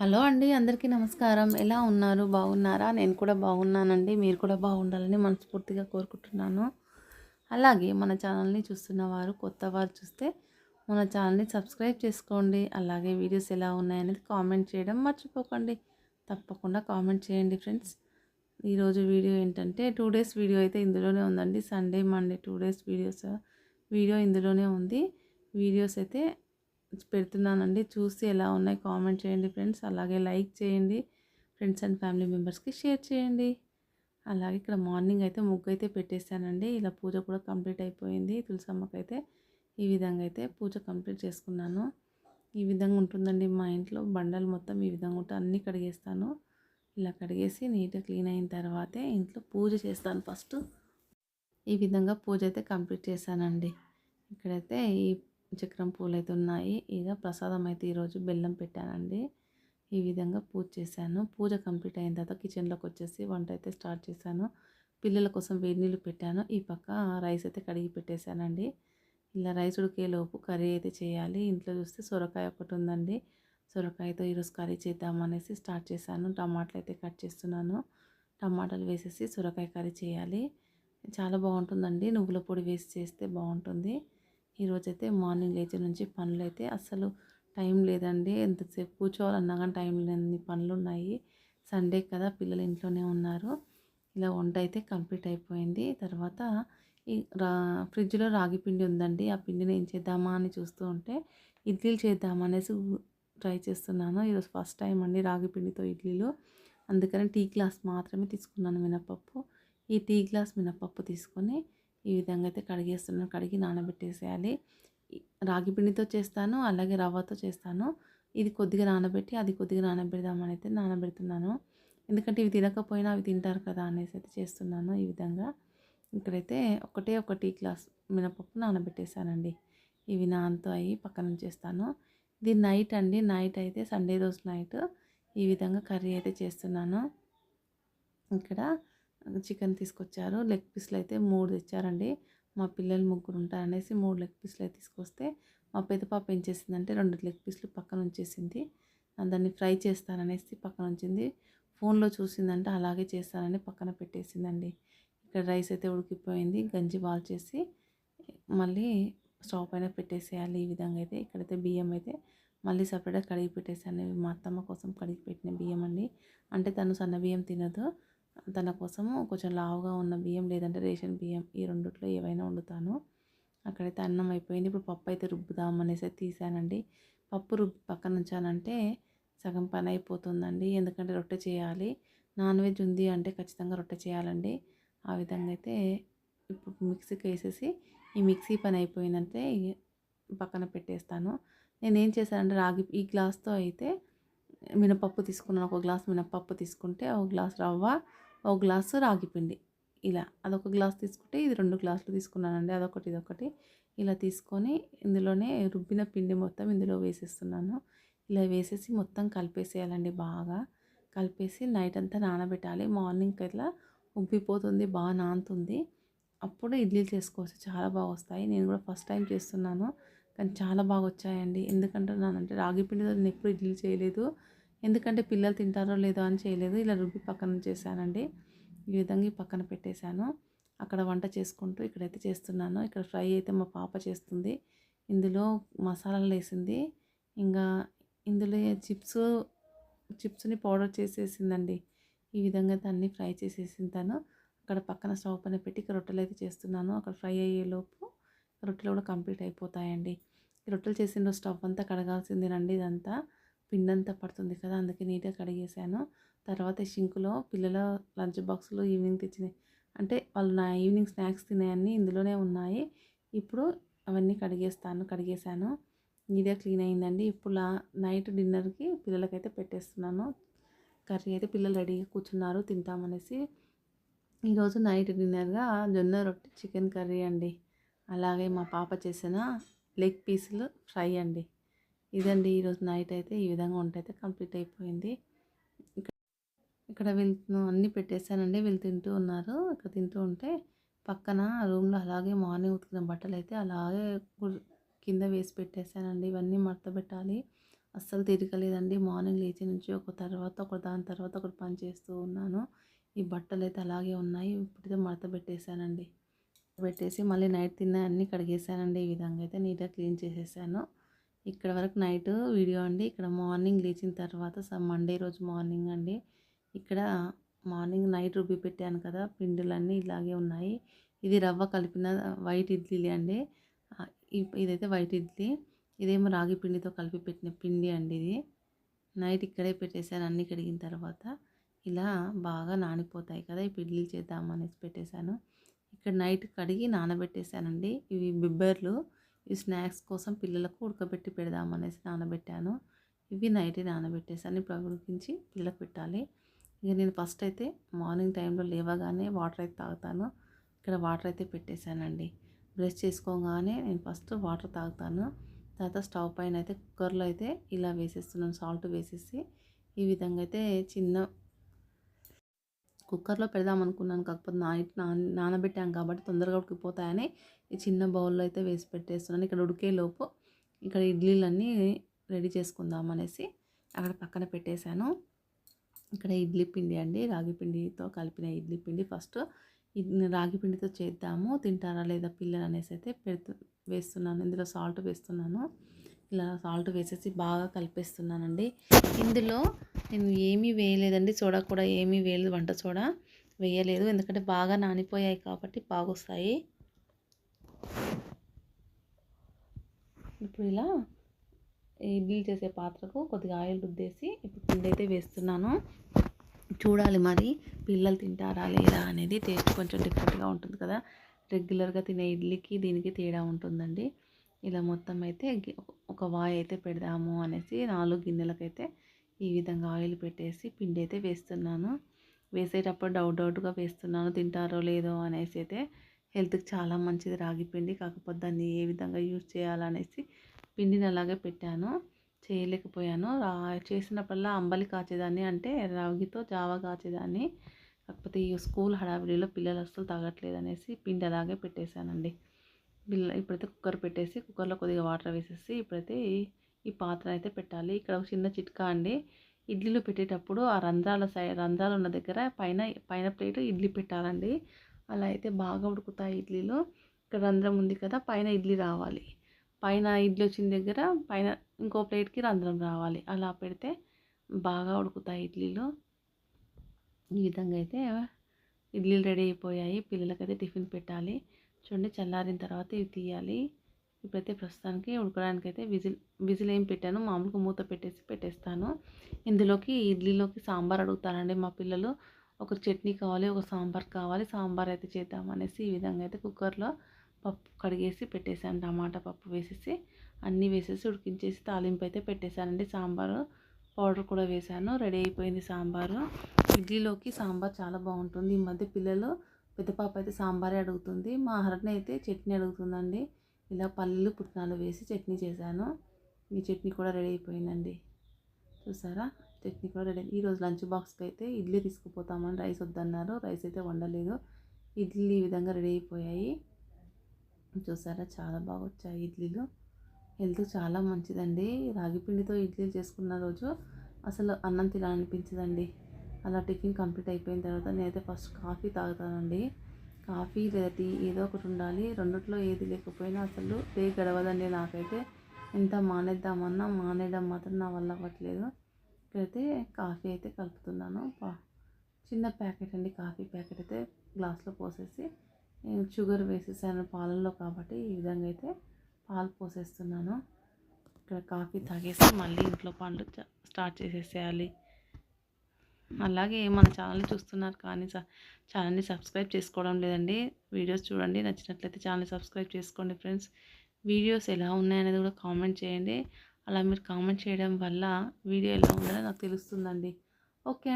Hello అండి అందరికీ నమస్కారం. ఎలా ఉన్నారు? బాగున్నారా? నేను కూడా బాగున్నానండి. మీరు కూడా బాగుండాలని మనస్ఫూర్తిగా కోరుకుంటున్నాను. అలాగే మన ఛానల్ని చూస్తున్న వారు కొత్త వారు చూస్తే మన ఛానల్ని సబ్స్క్రైబ్ చేసుకోండి. అలాగే వీడియోస్ ఎలా ఉన్నాయనేది కామెంట్ చేయడం మర్చిపోకండి. తప్పకుండా కామెంట్ చేయండి ఫ్రెండ్స్. ఈరోజు వీడియో ఏంటంటే టూ డేస్ వీడియో అయితే ఇందులోనే ఉందండి. Sunday Monday two days videos video ఇందులోనే ఉంది. వీడియోస్ అయితే పెడుతున్నానండి. చూసి ఎలా ఉన్నాయి కామెంట్ చేయండి ఫ్రెండ్స్. అలాగే లైక్ చేయండి. ఫ్రెండ్స్ అండ్ ఫ్యామిలీ మెంబర్స్కి షేర్ చేయండి. అలాగే ఇక్కడ మార్నింగ్ అయితే ముగ్గు అయితే పెట్టేశానండి. ఇలా పూజ కూడా కంప్లీట్ అయిపోయింది. తులసమ్మకైతే ఈ విధంగా అయితే పూజ కంప్లీట్ చేసుకున్నాను. ఈ విధంగా ఉంటుందండి మా ఇంట్లో. బండలు మొత్తం ఈ విధంగా ఉంటే అన్నీ కడిగేస్తాను. ఇలా కడిగేసి నీట్గా క్లీన్ అయిన తర్వాతే ఇంట్లో పూజ చేస్తాను ఫస్ట్. ఈ విధంగా పూజ అయితే కంప్లీట్ చేశానండి. ఇక్కడైతే ఈ చక్రం పూలు అయితే ఉన్నాయి ఇక ప్రసాదం అయితే ఈరోజు బెల్లం పెట్టానండి. ఈ విధంగా పూజ చేశాను. పూజ కంప్లీట్ అయిన తర్వాత కిచెన్లోకి వచ్చేసి వంట అయితే స్టార్ట్ చేశాను. పిల్లల కోసం వేడి నీళ్ళు పెట్టాను. ఈ పక్క రైస్ అయితే కడిగి పెట్టేశానండి. ఇలా రైస్ ఉడికేలోపు కర్రీ అయితే చేయాలి. ఇంట్లో చూస్తే సొరకాయ ఒకటి ఉందండి. సొరకాయతో ఈరోజు కర్రీ చేద్దామనేసి స్టార్ట్ చేశాను. టమాటాలు అయితే కట్ చేస్తున్నాను. టమాటాలు వేసేసి సొరకాయ కర్రీ చేయాలి. చాలా బాగుంటుందండి. నువ్వుల పొడి వేసి చేస్తే బాగుంటుంది. ఈరోజైతే మార్నింగ్ లేచి నుంచి పనులు అయితే అసలు టైం లేదండి. ఎంతసేపు కూర్చోవాలన్నా కానీ టైం లేని పనులు ఉన్నాయి సండే కదా పిల్లలు ఇంట్లోనే ఉన్నారు. ఇలా వంట అయితే కంప్లీట్ అయిపోయింది. తర్వాత ఈ రా ఫ్రిడ్జ్లో రాగి పిండి ఉందండి. ఆ పిండిని ఏం చేద్దామా అని చూస్తూ ఉంటే ఇడ్లీలు చేద్దామా అనేసి ట్రై చేస్తున్నాను. ఈరోజు ఫస్ట్ టైం అండి రాగి పిండితో ఇడ్లీలు. అందుకని టీ గ్లాస్ మాత్రమే తీసుకున్నాను మినపప్పు. ఈ టీ గ్లాస్ మినపప్పు తీసుకొని ఈ విధంగా అయితే కడిగేస్తున్నాను కడిగి నానబెట్టేసేయాలి. రాగి పిండితో చేస్తాను అలాగే రవ్వతో చేస్తాను. ఇది కొద్దిగా నానబెట్టి అది కొద్దిగా నానబెడదామని అయితే నానబెడుతున్నాను. ఎందుకంటే ఇవి తినకపోయినా అవి తింటారు కదా అనేసి అయితే చేస్తున్నాను ఈ విధంగా. ఇక్కడైతే ఒకటే ఒక టీ గ్లాస్ మినపప్పు నానబెట్టేశానండి. ఇవి నానతో అయ్యి పక్కన చేస్తాను ఇది నైట్ అండి నైట్ అయితే సండే రోజు నైట్ ఈ విధంగా కర్రీ అయితే చేస్తున్నాను. ఇక్కడ చికెన్ తీసుకొచ్చారు. లెగ్ పీస్లు అయితే మూడు తెచ్చారండి. మా పిల్లలు ముగ్గురు ఉంటారనేసి మూడు లెగ్ పీస్లు అయితే తీసుకొస్తే మా పెద్ద పాప ఏం చేసిందంటే రెండు లెగ్ పీస్లు పక్కన ఉంచేసింది. దాన్ని ఫ్రై చేస్తాననేసి పక్కన ఉంచింది. ఫోన్లో చూసిందంటే అలాగే చేస్తానని పక్కన పెట్టేసిందండి. ఇక్కడ రైస్ అయితే ఉడికిపోయింది. గంజి బాల్ చేసి మళ్ళీ స్టవ్ పైన పెట్టేసేయాలి ఈ విధంగా అయితే. ఇక్కడైతే బియ్యం అయితే మళ్ళీ సపరేట్గా కడిగి పెట్టేసాను మా అత్తమ్మ కోసం కడిగి పెట్టిన బియ్యం అండి. అంటే తను సన్న బియ్యం తినదు. తన కోసము కొంచెం లావుగా ఉన్న బియ్యం లేదంటే రేషన్ బియ్యం ఈ రెండిట్లో ఏవైనా వండుతాను. అక్కడైతే అన్నం అయిపోయింది. ఇప్పుడు పప్పు అయితే రుబ్బుదాం అనేసి తీసానండి పప్పు రుబ్బు పక్కన ఉంచానంటే సగం పని అయిపోతుందండి. ఎందుకంటే రొట్టె చేయాలి. నాన్ వెజ్ ఉంది అంటే ఖచ్చితంగా రొట్టె చేయాలండి. ఆ విధంగా అయితే ఇప్పుడు మిక్సీకి వేసేసి ఈ మిక్సీ పని అయిపోయిందంటే పక్కన పెట్టేస్తాను. నేను ఏం చేశానంటే రాగి ఈ గ్లాస్తో అయితే మినపప్పు తీసుకున్నాను. ఒక గ్లాస్ మినపప్పు తీసుకుంటే ఒక గ్లాస్ రవ్వ ఒక గ్లాసు రాగి పిండి. ఇలా అదొక గ్లాస్ తీసుకుంటే ఇది రెండు గ్లాసులు తీసుకున్నానండి. అదొకటి ఇదొకటి. ఇలా తీసుకొని ఇందులోనే రుబ్బిన పిండి మొత్తం ఇందులో వేసేస్తున్నాను. ఇలా వేసేసి మొత్తం కలిపేసేయాలండి బాగా. కలిపేసి నైట్ అంతా నానబెట్టాలి. మార్నింగ్ ఇట్లా ఉబ్బిపోతుంది బాగా నానుతుంది. అప్పుడు ఇడ్లీలు చేసుకోవచ్చు. చాలా బాగా వస్తాయి. నేను కూడా ఫస్ట్ టైం చేస్తున్నాను. కానీ చాలా బాగా వచ్చాయండి. ఎందుకంటున్నానంటే రాగి పిండితో నేను ఎప్పుడు ఇడ్లీ చేయలేదు. ఎందుకంటే పిల్లలు తింటారో లేదో అని చేయలేదు. ఇలా రుబ్బి పక్కన చేశానండి. ఈ విధంగా పక్కన పెట్టేశాను. అక్కడ వంట చేసుకుంటూ ఇక్కడైతే చేస్తున్నాను. ఇక్కడ ఫ్రై అయితే మా పాప చేస్తుంది. ఇందులో మసాలాలు వేసింది. ఇంకా ఇందులో చిప్స్ చిప్స్ని పౌడర్ చేసేసిందండి. ఈ విధంగా దాన్ని ఫ్రై చేసేసిన తను అక్కడ పక్కన స్టవ్ పైన పెట్టి ఇక్కడ రొట్టెలు అయితే చేస్తున్నాను. అక్కడ ఫ్రై అయ్యేలోపు రొట్టెలు కూడా కంప్లీట్ అయిపోతాయండి. రొట్టెలు చేసిన స్టవ్ అంతా కడగాల్సిందేనండి ఇదంతా. పిండంతా పడుతుంది కదా! అందుకే నీట్గా కడిగేసాను. తర్వాత షింకులో పిల్లల లంచ్ బాక్సులు ఈవినింగ్ తెచ్చినాయి అంటే వాళ్ళు నా ఈవినింగ్ స్నాక్స్ తినేవన్నీ ఇందులోనే ఉన్నాయి. ఇప్పుడు అవన్నీ కడిగేస్తాను కడిగేసాను. నీట్గా క్లీన్ అయిందండి. ఇప్పుడు నైట్ డిన్నర్కి పిల్లలకైతే పెట్టేస్తున్నాను. కర్రీ అయితే పిల్లలు రెడీగా కూర్చున్నారు తింటామనేసి. ఈరోజు నైట్ డిన్నర్గా జొన్న రొట్టె చికెన్ కర్రీ అండి. అలాగే మా పాప చేసిన లెగ్ పీసులు ఫ్రై అండి. ఇదండి ఈరోజు నైట్ అయితే ఈ విధంగా వంట అయితే కంప్లీట్ అయిపోయింది. ఇక్కడ వీళ్ళు అన్నీ పెట్టేశానండి. వీళ్ళు తింటూ ఉన్నారు. ఇక్కడ తింటూ ఉంటే పక్కన రూమ్లో అలాగే మార్నింగ్ ఉతికిన బట్టలు అయితే అలాగే కింద వేసి పెట్టేశానండి. ఇవన్నీ మడత పెట్టాలి. అస్సలు తిరగలేదండి. మార్నింగ్ లేచి నుంచి ఒక తర్వాత ఒక దాని తర్వాత ఒకటి పని చేస్తూ ఉన్నాను. ఈ బట్టలు అయితే అలాగే ఉన్నాయి. ఇప్పుడైతే మడత పెట్టేశానండి. పెట్టేసి మళ్ళీ నైట్ తిన్న అన్నీ కడిగేసానండి ఈ విధంగా అయితే నీట్గా క్లీన్ చేసేసాను. ఇక్కడ వరకు నైట్ వీడియో అండి. ఇక్కడ మార్నింగ్ లేచిన తర్వాత మండే రోజు మార్నింగ్ అండి. ఇక్కడ మార్నింగ్ నైట్ రుబ్బి పెట్టాను కదా పిండిలన్నీ ఇలాగే ఉన్నాయి. ఇది రవ్వ కలిపిన వైట్ ఇడ్లీ అండి. ఇదైతే వైట్ ఇడ్లీ. ఇదేమో రాగి పిండితో కలిపి పెట్టిన పిండి అండి ఇది. నైట్ ఇక్కడే పెట్టేశాను అన్నీ కడిగిన తర్వాత. ఇలా బాగా నానిపోతాయి కదా ఈ పిడ్లీలు చేద్దామనేసి పెట్టేశాను. ఇక్కడ నైట్ కడిగి నానబెట్టేశానండి. ఇవి బిబ్బర్లు. ఈ స్నాక్స్ కోసం పిల్లలకు ఉడకబెట్టి పెడదామనేసి నానబెట్టాను. ఇవి నైట్ నానబెట్టేసాను ఇప్పుడు ఉడికించి పిల్లలకు పెట్టాలి. ఇక నేను ఫస్ట్ అయితే మార్నింగ్ టైంలో లేవగానే వాటర్ అయితే తాగుతాను. ఇక్కడ వాటర్ అయితే పెట్టేశానండి. బ్రష్ చేసుకోగానే నేను ఫస్ట్ వాటర్ తాగుతాను. తర్వాత స్టవ్ పైన అయితే కుక్కర్లో అయితే ఇలా వేసేస్తున్నాను. సాల్ట్ వేసేసి ఈ విధంగా అయితే చిన్న కుక్కర్లో పెడదాం అనుకున్నాను కాకపోతే నైట్ నానబెట్టాం కాబట్టి తొందరగా ఉడికిపోతాయని ఈ చిన్న బౌల్లో అయితే వేసి పెట్టేస్తున్నాను. ఇక్కడ ఉడికే లోపు ఇక్కడ ఇడ్లీలన్నీ రెడీ చేసుకుందాం అనేసి అక్కడ పక్కన పెట్టేశాను. ఇక్కడ ఇడ్లీ పిండి అండి. రాగి పిండితో కలిపిన ఇడ్లీ పిండి. ఫస్ట్ రాగి పిండితో చేద్దాము. తింటారా లేదా పిల్లలు అనేసి అయితే పెడుతు వేస్తున్నాను. ఇందులో సాల్ట్ వేస్తున్నాను. ఇలా సాల్ట్ వేసేసి బాగా కలిపేస్తున్నానండి. ఇందులో నేను ఏమీ వేయలేదండి. సోడా కూడా ఏమీ వేయలేదు. వంట సోడా వేయలేదు. ఎందుకంటే బాగా నానిపోయాయి కాబట్టి బాగా వస్తాయి ఇప్పుడు ఇలా ఇడ్లీ చేసే పాత్రకు కొద్దిగా ఆయిల్ రుద్దేసి ఇప్పుడు పిండి అయితే వేస్తున్నాను. చూడాలి మరి పిల్లలు తింటారా లేదా అనేది టేస్ట్ కొంచెం డిఫరెంట్గా ఉంటుంది కదా. రెగ్యులర్గా తినే ఇడ్లీకి దీనికి తేడా ఉంటుందండి. ఇలా మొత్తం అయితే ఒక వాయి అయితే పెడదాము అనేసి నాలుగు గిన్నెలకైతే ఈ విధంగా ఆయిల్ పెట్టేసి పిండి అయితే వేస్తున్నాను. వేసేటప్పుడు డౌట్ డౌట్గా వేస్తున్నాను తింటారో లేదో అనేసి అయితే హెల్త్కి చాలా మంచిది రాగి పిండి కాకపోతే దాన్ని ఏ విధంగా యూజ్ చేయాలనేసి పిండిని అలాగే పెట్టాను చేయలేకపోయాను. రా చేసినప్పుడల్లా అంబలి కాచేదాన్ని అంటే రాగితో జావా కాచేదాన్ని కాకపోతే ఈ స్కూల్ హడావిడిలో పిల్లలు అస్సలు తాగట్లేదు అనేసి పిండి అలాగే పెట్టేశానండి. పిల్ల ఇప్పుడైతే కుక్కర్ పెట్టేసి కుక్కర్లో కొద్దిగా వాటర్ వేసేసి ఇప్పుడైతే ఈ పాత్ర అయితే పెట్టాలి. ఇక్కడ ఒక చిన్న చిట్కా అండి. ఇడ్లీలు పెట్టేటప్పుడు ఆ రంధ్రాల సైడ్ రంధ్రాలు ఉన్న దగ్గర పైన పైన ప్లేట్ ఇడ్లీ పెట్టాలండి. అలా అయితే బాగా ఉడుకుతాయి ఇడ్లీలు. ఇక్కడ రంధ్రం ఉంది కదా పైన ఇడ్లీ రావాలి. పైన ఇడ్లీ వచ్చిన దగ్గర పైన ఇంకో ప్లేట్కి రంధ్రం రావాలి. అలా పెడితే బాగా ఉడుకుతాయి ఇడ్లీలు. ఈ విధంగా అయితే ఇడ్లీలు రెడీ అయిపోయాయి. పిల్లలకైతే టిఫిన్ పెట్టాలి. చూడండి చల్లారిన తర్వాత ఇవి తీయాలి. ఇప్పుడైతే ప్రస్తుతానికి ఉడకడానికి అయితే విజిల్ విజిల్ ఏం పెట్టాను. మామూలుగా మూత పెట్టేసి పెట్టేస్తాను. ఇందులోకి ఇడ్లీలోకి సాంబార్ అడుగుతారండి మా పిల్లలు. ఒక చట్నీ కావాలి ఒక సాంబార్ కావాలి. సాంబార్ అయితే చేద్దాం అనేసి ఈ విధంగా అయితే కుక్కర్లో పప్పు కడిగేసి పెట్టేశాను. టమాటా పప్పు వేసేసి అన్నీ వేసేసి ఉడికించేసి తాలింపు అయితే పెట్టేశానండి. సాంబారు పౌడర్ కూడా వేశాను. రెడీ అయిపోయింది సాంబారు. ఇడ్లీలోకి సాంబార్ చాలా బాగుంటుంది. ఈ మధ్య పిల్లలు పెద్ద పాప అయితే సాంబారే అడుగుతుంది. మా హరణి అయితే చట్నీ అడుగుతుందండి. ఇలా పళ్ళు పుట్నాలు వేసి చట్నీ చేశాను. ఈ చట్నీ కూడా రెడీ అయిపోయిందండి. చూసారా? చట్నీ కూడా రెడీ ఈరోజు లంచ్ బాక్స్కి అయితే ఇడ్లీ తీసుకుపోతామని రైస్ వద్దన్నారు. రైస్ అయితే వండలేదు. ఇడ్లీ ఈ విధంగా రెడీ అయిపోయాయి. చూసారా? చాలా బాగా వచ్చాయి ఇడ్లీలు. హెల్త్ చాలా మంచిదండి. రాగి పిండితో ఇడ్లీలు చేసుకున్న రోజు అసలు అన్నం తినాలనిపించదండి. అలా టిఫిన్ కంప్లీట్ అయిపోయిన తర్వాత నేనైతే ఫస్ట్ కాఫీ తాగుతానండి. కాఫీ లేదా టీ ఏదో ఒకటి ఉండాలి. రెండిట్లో ఏది లేకపోయినా అసలు డే గడవదండి నాకైతే. ఎంత మానేద్దామన్నా మానేయడం మాత్రం నా వల్ల అవ్వట్లేదు. ఇక్కడైతే కాఫీ అయితే కలుపుతున్నాను. చిన్న ప్యాకెట్ అండి కాఫీ ప్యాకెట్ అయితే గ్లాస్లో పోసేసి నేను షుగర్ వేసేసాను పాలల్లో కాబట్టి ఈ విధంగా అయితే పాలు పోసేస్తున్నాను. ఇక్కడ కాఫీ తాగేసి మళ్ళీ ఇంట్లో పనులు స్టార్ట్ చేసేసేయాలి. అలాగే మన ఛానల్ని చూస్తున్నారు కానీ ఛానల్ని సబ్స్క్రైబ్ చేసుకోవడం లేదండి. వీడియోస్ చూడండి నచ్చినట్లయితే ఛానల్ సబ్స్క్రైబ్ చేసుకోండి ఫ్రెండ్స్. వీడియోస్ ఎలా ఉన్నాయనేది కూడా కామెంట్ చేయండి. అలా మీరు కామెంట్ చేయడం వల్ల వీడియో ఎలా ఉందని నాకు తెలుస్తుందండి. ఓకే